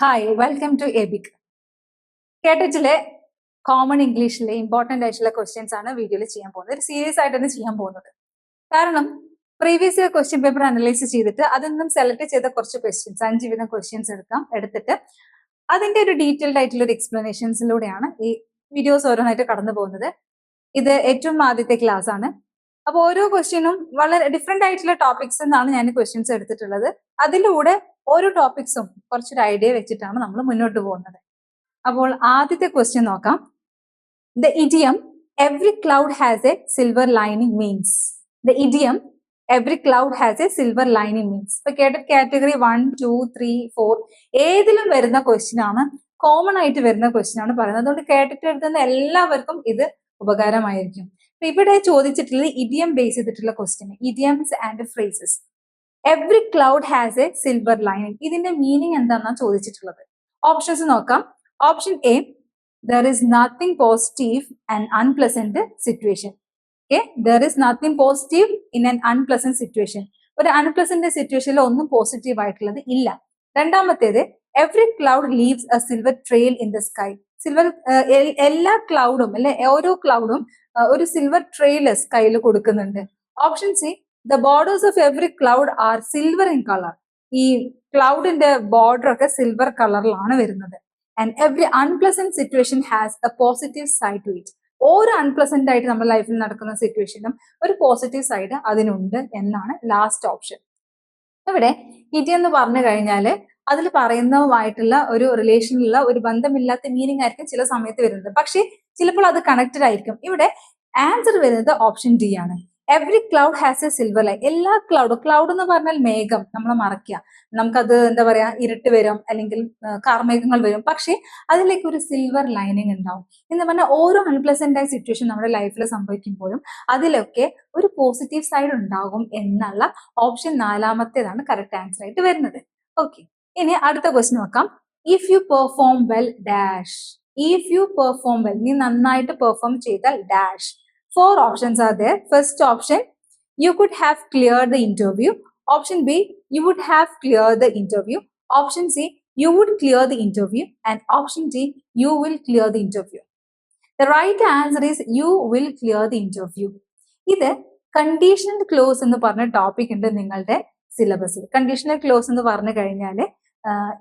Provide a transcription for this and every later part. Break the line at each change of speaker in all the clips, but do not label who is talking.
Hi welcome to എബിക് കേട്ടറ്റിലെ common ഇംഗ്ലീഷിലെ ഇമ്പോർട്ടന്റ് ആയിട്ടുള്ള ക്വസ്റ്റ്യൻസ് ആണ് വീഡിയോയിൽ ചെയ്യാൻ പോകുന്നത്. ഒരു സീരിയസ് ആയിട്ടാണ് ചെയ്യാൻ പോകുന്നത്. കാരണം previous year question paper analyse ചെയ്തിട്ട് അതിൽ നിന്നും സെലക്ട് ചെയ്ത കുറച്ച് ക്വസ്റ്റ്യൻസ് അഞ്ച് വിധം ക്വസ്റ്റ്യൻസ് എടുക്കാം എടുത്തിട്ട് അതിന്റെ ഒരു ഡീറ്റെയിൽഡ് ആയിട്ടുള്ള ഒരു എക്സ്പ്ലനേഷൻസിലൂടെയാണ് ഈ വീഡിയോസ് ഓരോന്നായിട്ട് കടന്നു പോകുന്നത് ഇത് ഏറ്റവും ആദ്യത്തെ ക്ലാസ് ആണ്. അപ്പോൾ ഓരോ ക്വസ്റ്റ്യനും വളരെ ഡിഫറെന്റ് ആയിട്ടുള്ള ടോപ്പിക്സ് എന്നാണ് ഞാൻ ക്വസ്റ്റ്യൻസ് എടുത്തിട്ടുള്ളത്. അതിലൂടെ ഓരോ ടോപ്പിക്സും കുറച്ചൊരു ഐഡിയ വെച്ചിട്ടാണ് നമ്മൾ മുന്നോട്ട് പോകുന്നത്. അപ്പോൾ ആദ്യത്തെ ക്വസ്റ്റ്യൻ നോക്കാം. The idiom every cloud has a silver lining means the idiom every cloud has a silver lining means ഇപ്പൊ കേട്ട category one two three four ഏതിലും വരുന്ന ക്വസ്റ്റ്യൻ ആണ്. കോമൺ ആയിട്ട് വരുന്ന ക്വസ്റ്റ്യൻ ആണ് പറയുന്നത്. അതുകൊണ്ട് കേട്ടിട്ട് എഴുതുന്ന എല്ലാവർക്കും ഇത് ഉപകാരമായിരിക്കും. ഇവിടെ ചോദിച്ചിട്ടുള്ളത് ഇഡിയം ബേസ് ചെയ്തിട്ടുള്ള question idioms and phrases every cloud has a silver lining ഇതിന്റെ മീനിങ് എന്താണെന്നാണ് ചോദിച്ചിട്ടുള്ളത്? ഓപ്ഷൻസ് നോക്കാം. Option A there is nothing positive and unpleasant situation okay there is nothing positive in an unpleasant situation ഒരു unpleasant സിറ്റുവേഷനിൽ ഒന്നും positive ആയിട്ടുള്ളത് ഇല്ല. രണ്ടാമത്തേത് every cloud leaves a silver trail in the sky silver എല്ലാ ക്ലൗഡും അല്ലെ ഓരോ ക്ലൗഡും ഒരു സിൽവർ ട്രെയിലേഴ്സ് കയ്യിൽ കൊടുക്കുന്നുണ്ട്. Option C the borders of every cloud are silver in colour ഈ ക്ലൗഡിന്റെ ബോർഡർ ഒക്കെ സിൽവർ കളറിലാണ് വരുന്നത്. And every unpleasant situation has a positive side to it ഓരോ അൺപ്ലസന്റ് ആയിട്ട് നമ്മുടെ ലൈഫിൽ നടക്കുന്ന സിറ്റുവേഷനും ഒരു പോസിറ്റീവ് സൈഡ് അതിനുണ്ട് എന്നാണ് ലാസ്റ്റ് ഓപ്ഷൻ ഇവിടെ ഇറ്റി എന്ന് പറഞ്ഞു കഴിഞ്ഞാൽ അതിൽ പറയുന്നതുമായിട്ടുള്ള ഒരു റിലേഷനിലുള്ള ഒരു ബന്ധമില്ലാത്ത മീനിങ് ആയിരിക്കും ചില സമയത്ത് വരുന്നത്. പക്ഷേ ചിലപ്പോൾ അത് കണക്റ്റഡ് ആയിരിക്കും. ഇവിടെ ആൻസർ വരുന്നത് ഓപ്ഷൻ ഡി ആണ്. Every cloud has a silver line എല്ലാ ക്ലൗഡും ക്ലൗഡ് എന്ന് പറഞ്ഞാൽ മേഘം നമ്മൾ മറക്കുക നമുക്കത് എന്താ പറയാ ഇരുട്ട് വരും അല്ലെങ്കിൽ കാർമേഘങ്ങൾ വരും. പക്ഷേ അതിലേക്ക് ഒരു സിൽവർ ലൈനിങ് ഉണ്ടാവും. എന്ന് പറഞ്ഞാൽ ഓരോ അൺപ്ലസന്റ് ആയ സിറ്റുവേഷൻ നമ്മുടെ ലൈഫിൽ സംഭവിക്കുമ്പോഴും അതിലൊക്കെ ഒരു പോസിറ്റീവ് സൈഡ് ഉണ്ടാകും എന്നുള്ള ഓപ്ഷൻ നാലാമത്തേതാണ് കറക്റ്റ് ആൻസർ ആയിട്ട് വരുന്നത്. ഓക്കെ ഇനി അടുത്ത ക്വസ്റ്റ്യൻ നോക്കാം. If you perform well dash if you perform well നീ നന്നായിട്ട് പെർഫോം ചെയ്താൽ dash four options are there. First option, you could have cleared the interview. Option B, you would have cleared the interview. Option C, you would clear the interview. And option D, you will clear the interview. The right answer is you will clear the interview. ഇത് conditional clause എന്ന് പറഞ്ഞ topic ഉണ്ട് നിങ്ങളുടെ സിലബസിൽ conditional clause എന്ന് പറഞ്ഞു കഴിഞ്ഞാൽ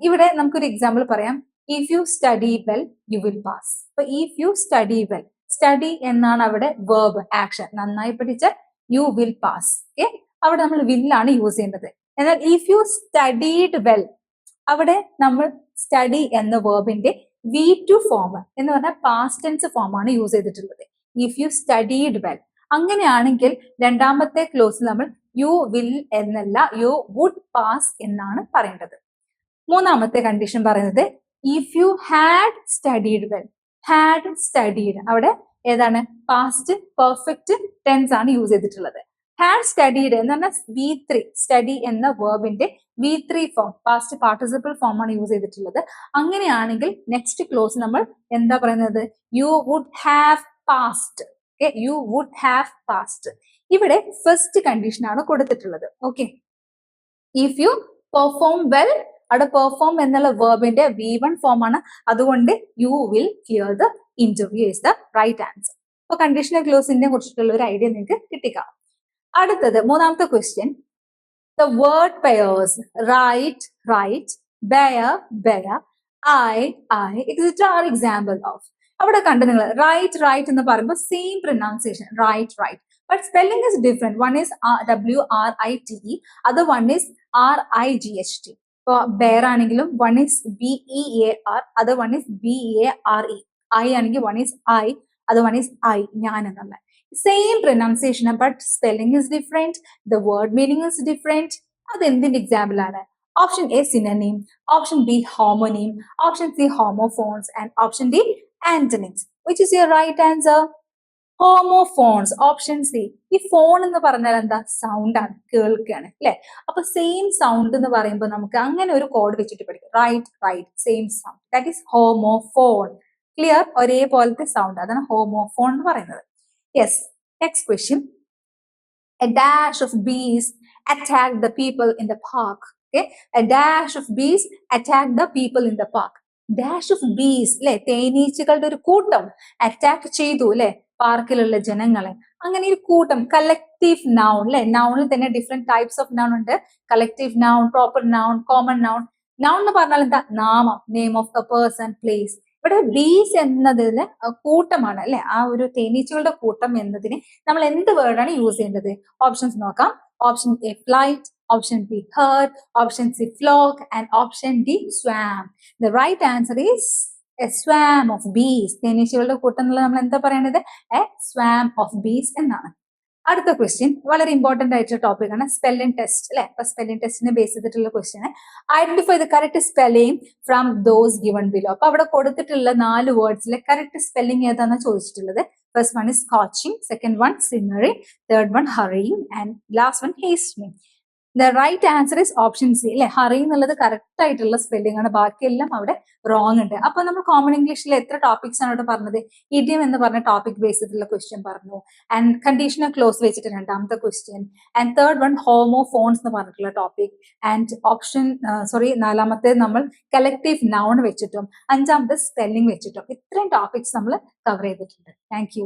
ഇവിടെ നമുക്കൊരു എക്സാമ്പിൾ പറയാം if you study well you will pass അപ്പൊ if you study well study എന്നാണ് അവിടെ വേർബ് ആക്ഷൻ നന്നായി പഠിച്ച യു വിൽ പാസ് ഓക്കെ അവിടെ നമ്മൾ വില്ലാണ് യൂസ് ചെയ്യേണ്ടത് എന്നാൽ ഇഫ് യു സ്റ്റഡീഡ് വെൽ അവിടെ നമ്മൾ സ്റ്റഡി എന്ന വേർബിന്റെ വി ടു ഫോം എന്ന് പറഞ്ഞാൽ പാസ്റ്റ് ടെൻസ് ഫോം ആണ് യൂസ് ചെയ്തിട്ടുള്ളത്. ഇഫ് യു സ്റ്റഡീഡ് വെൽ അങ്ങനെയാണെങ്കിൽ രണ്ടാമത്തെ ക്ലോസ് നമ്മൾ യു വിൽ എന്നല്ല യു വുഡ് പാസ് എന്നാണ് പറയേണ്ടത്. മൂന്നാമത്തെ കണ്ടീഷൻ പറയുന്നത് if you had studied well had studied അവിടെ ഏതാണ്? പാസ്റ്റ് പെർഫെക്റ്റ് ടെൻസ് ആണ് യൂസ് ചെയ്തിട്ടുള്ളത്. ഹാഡ് സ്റ്റഡീഡ് എന്ന് പറഞ്ഞാൽ വി ത്രീ സ്റ്റഡി എന്ന വേർബിന്റെ V three form past participle form ആണ് യൂസ് ചെയ്തിട്ടുള്ളത്. അങ്ങനെയാണെങ്കിൽ നെക്സ്റ്റ് ക്ലോസ് നമ്മൾ എന്താ പറയുന്നത്? You would have passed okay you would have passed ഇവിടെ ഫസ്റ്റ് കണ്ടീഷൻ ആണ് കൊടുത്തിട്ടുള്ളത് okay if you perform well അവിടെ പെർഫോം എന്നുള്ള വേർബിന്റെ വി വൺ ഫോം ആണ്. അതുകൊണ്ട് you will clear the interview is the right answer അപ്പൊ കണ്ടീഷണൽ ക്ലോസിനെ കുറിച്ചിട്ടുള്ള ഒരു ഐഡിയ നിങ്ങൾക്ക് കിട്ടിക്കാം. അടുത്തത് മൂന്നാമത്തെ question the word pairs right write bare bear I eye exit are example of അവിടെ കണ്ട് നിങ്ങൾ റൈറ്റ് റൈറ്റ് എന്ന് പറയുമ്പോൾ same pronunciation right write but spelling is different one is W R I T E അത് one is R I G H T ഇപ്പോൾ bare ആണെങ്കിലും one is B E A R അത് one is B A R E I ആണെങ്കിൽ one is I അത് one is I ഞാൻ എന്നുള്ള. Same pronunciation but spelling is different the word meaning is different അത് എന്തിന്റെ example ആണ്? Option A synonym option B homonym option C homophones and option D antonyms which is your right answer homophones option C ഈ phone എന്ന് പറഞ്ഞാൽ എന്താ? Sound ആണ് കേൾക്കുകയാണ് അല്ലെ? അപ്പൊ സെയിം സൗണ്ട് എന്ന് പറയുമ്പോൾ നമുക്ക് അങ്ങനെ ഒരു കോഡ് വെച്ചിട്ട് പഠിക്കും. Right write same sound that is homophone clear ഒരേപോലത്തെ സൗണ്ട് അതാണ് ഹോമോഫോൺ എന്ന് പറയുന്നത്. Yes next question a dash of bees attack the people in the park okay dash of bees attack the people in the park dash of bees അല്ലെ തേനീച്ചകളുടെ ഒരു കൂട്ടം attack ചെയ്തു അല്ലെ പാർക്കിലുള്ള ജനങ്ങളെ. അങ്ങനെ ഒരു കൂട്ടം. കളക്റ്റീവ് നൗൺ അല്ലെ നൗണിൽ തന്നെ ഡിഫറെന്റ് ടൈപ്സ് ഓഫ് നൗൺ ഉണ്ട്. Collective noun proper noun common noun noun എന്ന് പറഞ്ഞാൽ എന്താ? നാമം. Name of a person place ഇവിടെ ബീസ് എന്നതിന് കൂട്ടമാണ് അല്ലെ ആ ഒരു തേനീച്ചകളുടെ കൂട്ടം എന്നതിന് നമ്മൾ എന്ത് വേർഡാണ് യൂസ് ചെയ്യേണ്ടത്? ഓപ്ഷൻസ് നോക്കാം. Option A flight option B herd, option C flock and option D swarm The right answer is a swarm of bees തേനീച്ചകളുടെ കൂട്ടം എന്നുള്ളത് നമ്മൾ എന്താ പറയേണ്ടത് എ സ്വാം ഓഫ് ബീസ് എന്നാണ്. അടുത്ത ക്വസ്റ്റ്യൻ വളരെ ഇമ്പോർട്ടന്റ് ആയിട്ടുള്ള ടോപ്പിക് ആണ്. സ്പെല്ലിംഗ് ടെസ്റ്റ് അല്ലെ? അപ്പൊ സ്പെല്ലിംഗ് ടെസ്റ്റിനെ ബേസ് ചെയ്തിട്ടുള്ള question identify the correct spelling from those given below അപ്പൊ അവിടെ കൊടുത്തിട്ടുള്ള നാല് വേർഡ്സിലെ കറക്റ്റ് സ്പെല്ലിംഗ് ഏതാണെന്ന് ചോദിച്ചിട്ടുള്ളത്? First one is coaching second one summary third one ഹറിയും and last one hasting the right answer is option C അല്ലെ hurry എന്നുള്ളത് correct ആയിട്ടുള്ള സ്പെല്ലിംഗ് ആണ്. ബാക്കിയെല്ലാം അവിടെ റോങ് ഉണ്ട്. അപ്പൊ നമ്മൾ കോമൺ ഇംഗ്ലീഷിൽ എത്ര ടോപ്പിക്സ് ആണ് അവിടെ പറഞ്ഞത്? ഇഡിയം എന്ന് പറഞ്ഞ ടോപ്പിക് ബേസ് ചെയ്തിട്ടുള്ള ക്വസ്റ്റ്യൻ പറഞ്ഞു. ആൻഡ് കണ്ടീഷണൽ ക്ലോസ് വെച്ചിട്ട് രണ്ടാമത്തെ question and third one homophones എന്ന് പറഞ്ഞിട്ടുള്ള ടോപ്പിക് ആൻഡ് ഓപ്ഷൻ സോറി നാലാമത്തെ നമ്മൾ കലക്റ്റീവ് നൗൺ വെച്ചിട്ടും. അഞ്ചാമത്തെ സ്പെല്ലിംഗ് വെച്ചിട്ടും. ഇത്രയും ടോപ്പിക്സ് നമ്മൾ കവർ ചെയ്തിട്ടുണ്ട്. താങ്ക്